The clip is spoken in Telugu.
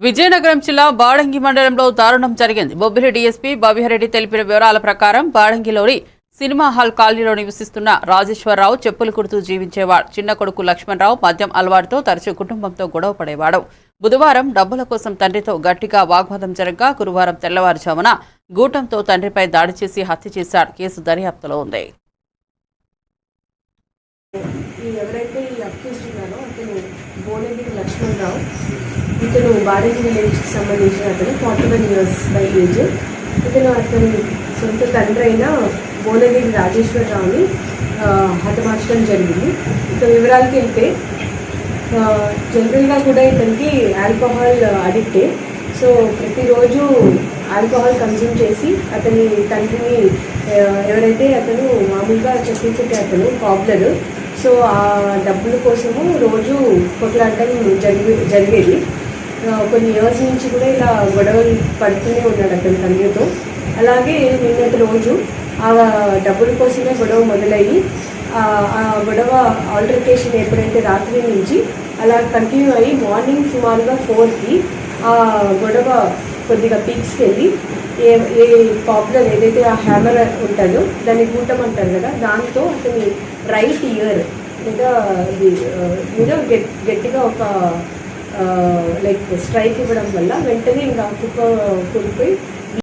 విజయనగరం జిల్లా బాడంగి మండలంలో దారుణం జరిగింది. బొబ్బిలి డీఎస్పీ బబిహరెడ్డి తెలిపిన వివరాల ప్రకారం బాడంగిలోని సినిమా హాల్ కాలనీలో నివసిస్తున్న రాజేశ్వరరావు చెప్పులు కుడుతూ జీవించేవాడు. చిన్న కొడుకు లక్ష్మణరావు మద్యం అలవాటుతో తరచూ కుటుంబంతో గొడవ పడేవాడు. బుధవారం డబ్బుల కోసం తండ్రితో గట్టిగా వాగ్వాదం జరగగా గురువారం తెల్లవారుజామున గూటంతో తండ్రిపై దాడి చేసి హత్య చేశాడు. కేసు దర్యాప్తులో ఉంది. ఎవరైతే ఈ అక్యూజ్డ్ ఉన్నారో అతను బోనగిరి లక్ష్మణరావు ఇతను బాడీ విలేజ్కి సంబంధించిన అతను forty one years by age ఇతను అతని సొంత తండ్రి అయిన బోనగిరి రాజేశ్వరరావుని హతమార్చడం జరిగింది. ఇక వివరాలకి వెళ్తే జనరల్గా కూడా ఇతనికి ఆల్కహాల్ అడిక్టే సో ప్రతిరోజు ఆల్కహాల్ కన్జ్యూమ్ చేసి అతని తండ్రిని ఎవరైతే అతను మామూలుగా చెప్పించే అతను పాపులర్ సో ఆ డబ్బుల కోసము రోజు కొట్లాడటం జరిగి జరిగేది. కొన్ని ఇయర్స్ నుంచి కూడా ఇలా గొడవలు పడుతూనే ఉన్నాడు అతని తండ్రితో అలాగే నిన్నటి రోజు ఆ డబ్బుల కోసమే గొడవ మొదలయ్యి ఆ ఆ గొడవ ఆల్టర్కేషన్ ఎప్పుడైతే రాత్రి నుంచి అలా కంటిన్యూ అయ్యి మార్నింగ్ సుమారుగా ఫోర్కి ఆ గొడవ కొద్దిగా పీక్స్కెళ్ళి ఏ ఏ పాపులర్ ఏదైతే ఆ హ్యామర్ ఉంటుందో దాన్ని గూటం అంటారు కదా దాంతో అతని రైట్ ఇయర్ లేదా ఇది uh, మీద గట్ గట్టిగా ఒక uh, లైక్ స్ట్రైక్ ఇవ్వడం వల్ల వెంటనే ఇంకా కుక్క uh, కూలిపోయి